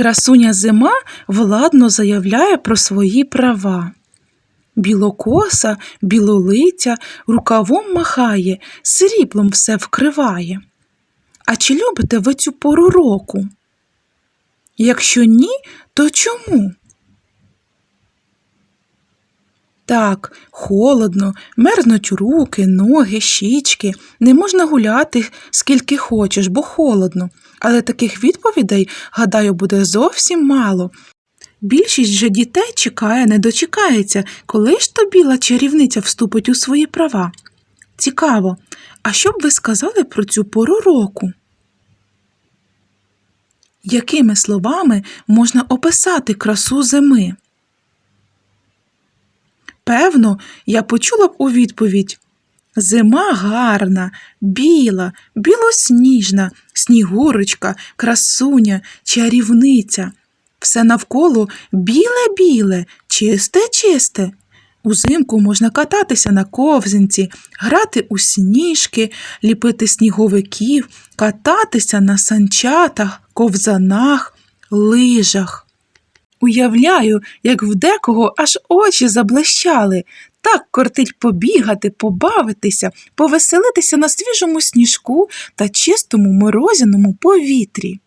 Красуня зима владно заявляє про свої права. Білокоса, білолиця, рукавом махає, сріблом все вкриває. А чи любите ви цю пору року? Якщо ні, то чому? Так, холодно, мерзнуть руки, ноги, щічки. Не можна гуляти скільки хочеш, бо холодно. Але таких відповідей, гадаю, буде зовсім мало. Більшість же дітей чекає, не дочекається, коли ж то біла чарівниця вступить у свої права. Цікаво, а що б ви сказали про цю пору року? Якими словами можна описати красу зими? Певно, я почула б у відповідь Зима гарна, біла, білосніжна, снігурочка, красуня, чарівниця. Все навколо біле-біле, чисте-чисте. Узимку можна кататися на ковзанці, грати у сніжки, ліпити сніговиків, кататися на санчатах, ковзанах, лижах. Уявляю, як в декого аж очі заблищали. Так кортить побігати, побавитися, повеселитися на свіжому сніжку та чистому морозяному повітрі.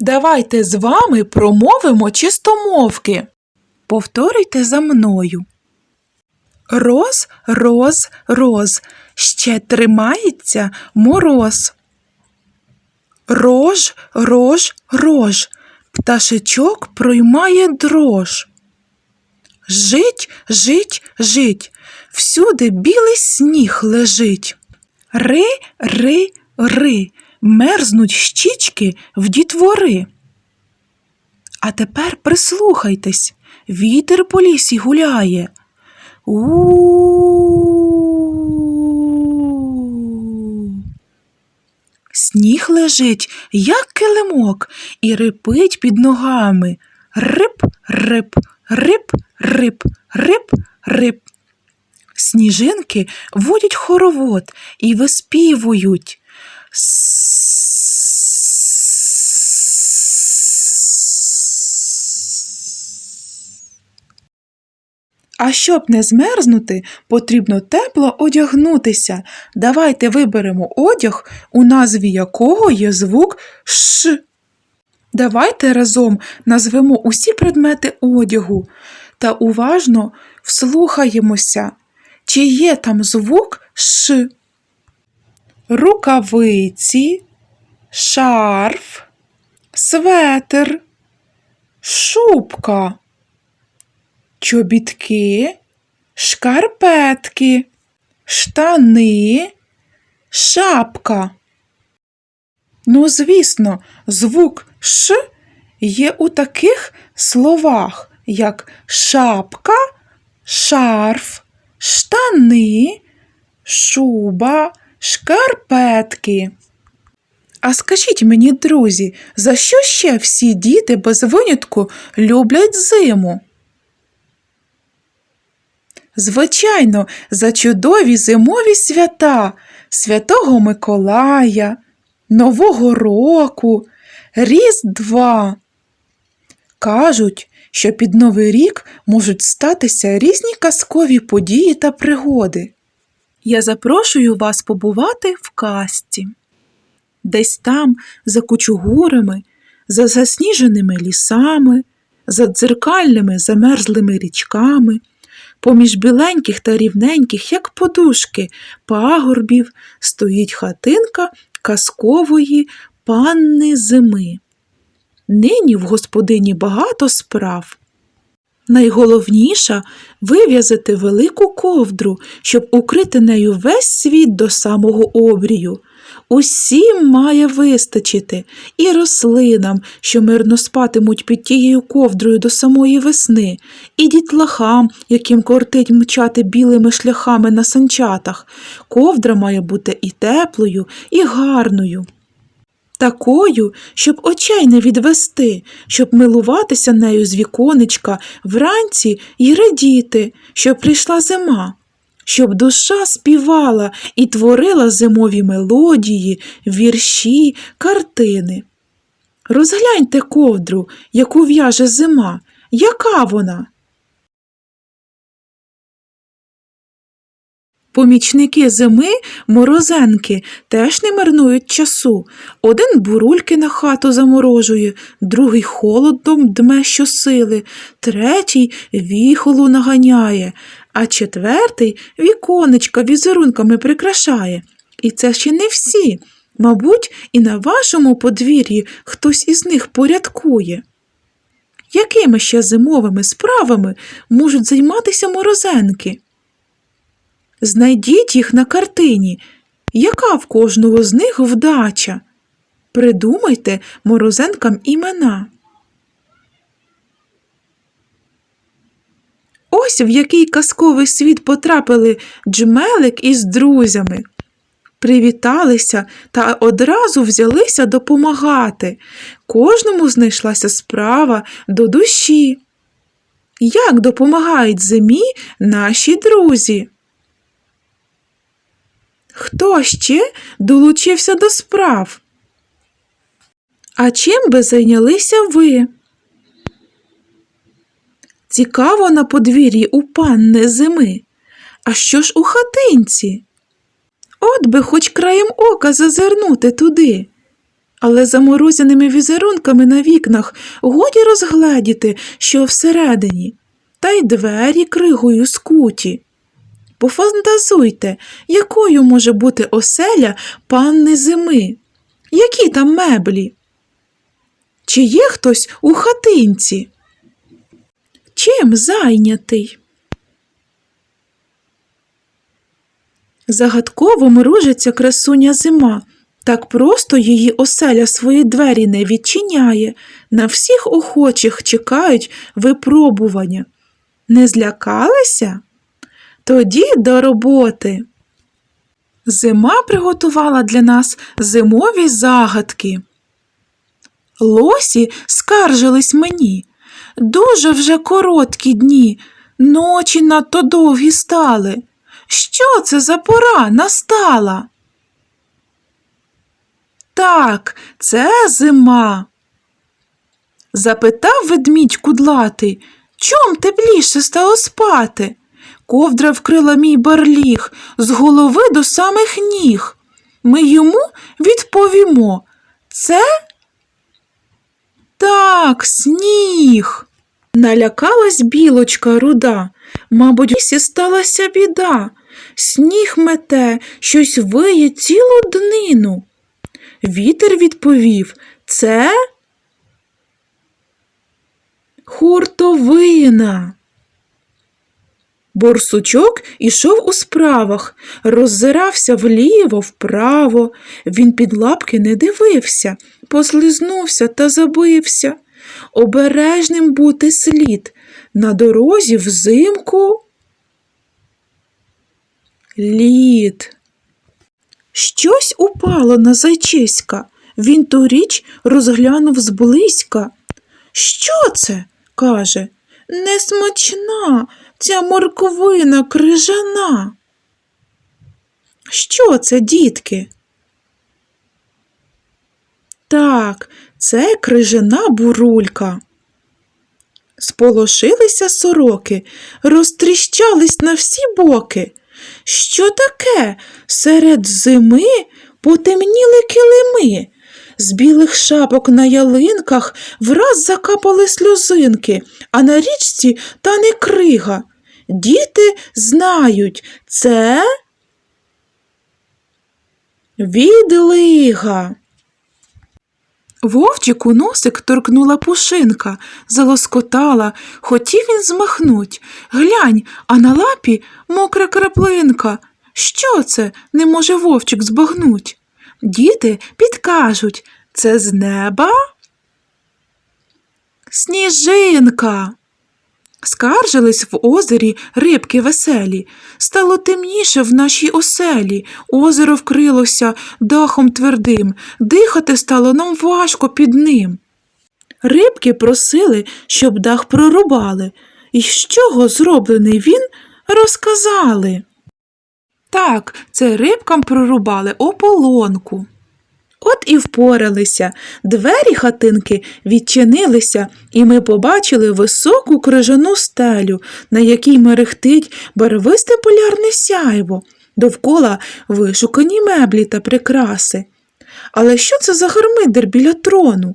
Давайте з вами промовимо чистомовки. Повторюйте за мною. Роз, роз, роз, ще тримається мороз. Рож, рож, рож, пташечок проймає дрож. Жить, жить, жить, всюди білий сніг лежить. Ри, ри, ри, мерзнуть щічки в дітвори. А тепер прислухайтесь, вітер по лісі гуляє. У. Сніг лежить, як килимок, і рипить під ногами. Рип, рип, рип, рип, рип, рип. Сніжинки водять хоровод і виспівують. А щоб не змерзнути, потрібно тепло одягнутися. Давайте виберемо одяг, у назві якого є звук Ш. Давайте разом назвемо усі предмети одягу та уважно вслухаємося, чи є там звук Ш. Рукавиці, шарф, светр, шубка, чобітки, шкарпетки, штани, шапка. Ну, звісно, звук Ш є у таких словах, як шапка, шарф, штани, шуба, шкарпетки. А скажіть мені, друзі, за що ще всі діти без винятку люблять зиму? Звичайно, за чудові зимові свята Святого Миколая, Нового року, Різдва. Кажуть, що під Новий рік можуть статися різні казкові події та пригоди. Я запрошую вас побувати в казці. Десь там, за кучугурами, за засніженими лісами, за дзеркальними замерзлими річками, поміж біленьких та рівненьких, як подушки, пагорбів, стоїть хатинка казкової панни зими. Нині в господині багато справ. Найголовніша вив'язати велику ковдру, щоб укрити нею весь світ до самого обрію. Усім має вистачити і рослинам, що мирно спатимуть під тією ковдрою до самої весни, і дітлахам, яким кортить мчати білими шляхами на санчатах. Ковдра має бути і теплою, і гарною. Такою, щоб очей не відвести, щоб милуватися нею з віконечка вранці й радіти, щоб прийшла зима, щоб душа співала і творила зимові мелодії, вірші, картини. Розгляньте ковдру, яку в'яже зима. Яка вона? Помічники зими, морозенки, теж не марнують часу. Один бурульки на хату заморожує, другий холодом дме щосили, третій віхолу наганяє, а четвертий віконечка візерунками прикрашає. І це ще не всі. Мабуть, і на вашому подвір'ї хтось із них порядкує. Якими ще зимовими справами можуть займатися морозенки? Знайдіть їх на картині. Яка в кожного з них вдача? Придумайте морозенкам імена. Ось в який казковий світ потрапили джмелик із друзями. Привіталися та одразу взялися допомагати. Кожному знайшлася справа до душі. Як допомагають зимі наші друзі? Хто ще долучився до справ? А чим би зайнялися ви? Цікаво на подвір'ї у панни зими. А що ж у хатинці? От би хоч краєм ока зазирнути туди. Але заморозяними візерунками на вікнах годі розгледіти, що всередині, та й двері кригою скуті. Пофантазуйте, якою може бути оселя панни зими? Які там меблі? Чи є хтось у хатинці? Чим зайнятий? Загадково мружиться красуня зима. Так просто її оселя свої двері не відчиняє. На всіх охочих чекають випробування. Не злякалися? Тоді до роботи. Зима приготувала для нас зимові загадки. Лосі скаржились мені. Дуже вже короткі дні, ночі надто довгі стали. Що це за пора настала? Так, це зима. Запитав ведмідь кудлатий, чом тепліше стало спати? Ковдра вкрила мій барліг з голови до самих ніг. Ми йому відповімо. Це так, сніг. Налякалась білочка руда, мабуть, в лісі сталася біда. Сніг мете, щось виє цілу днину. Вітер відповів це хуртовина. Борсучок ішов у справах, роззирався вліво, вправо. Він під лапки не дивився, послизнувся та забився. Обережним бути слід. На дорозі взимку лід. Щось упало на зайчиська. Він ту річ розглянув зблизька. Що це? каже. Несмачна ця морковина крижана. Що це, дітки? Так, це крижана бурулька. Сполошилися сороки, розтріщались на всі боки. Що таке? Серед зими потемніли килими. З білих шапок на ялинках враз закапали сльозинки, а на річці та не крига. Діти знають, це відлига. Вовчику носик торкнула пушинка, залоскотала, хотів він змахнуть. Глянь, а на лапі мокра краплинка. Що це? Не може вовчик збагнуть. Діти підкажуть, це з неба? Сніжинка. Скаржились в озері рибки веселі. Стало темніше в нашій оселі. Озеро вкрилося дахом твердим, дихати стало нам важко під ним. Рибки просили, щоб дах прорубали, і з чого зроблений він, розказали. Так, це рибкам прорубали ополонку. От і впоралися. Двері хатинки відчинилися, і ми побачили високу крижану стелю, на якій мерехтить барвисте полярне сяйво, довкола вишукані меблі та прикраси. Але що це за гармидер біля трону?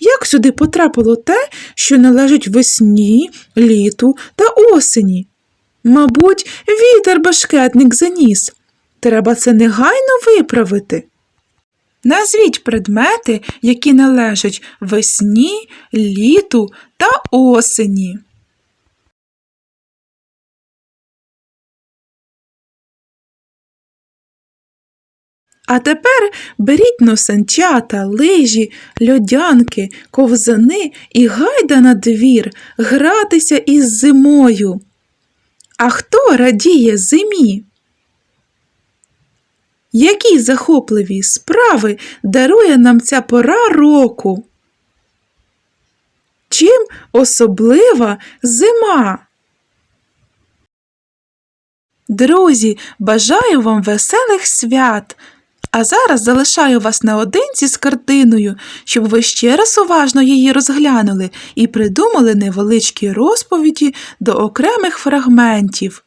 Як сюди потрапило те, що належить весні, літу та осені? Мабуть, вітер башкетник заніс. Треба це негайно виправити. Назвіть предмети, які належать весні, літу та осені. А тепер беріть носанчата, лижі, льодянки, ковзани і гайда на двір гратися із зимою. А хто радіє зимі? Які захопливі справи дарує нам ця пора року? Чим особлива зима? Друзі, бажаю вам веселих свят! А зараз залишаю вас наодинці з картиною, щоб ви ще раз уважно її розглянули і придумали невеличкі розповіді до окремих фрагментів.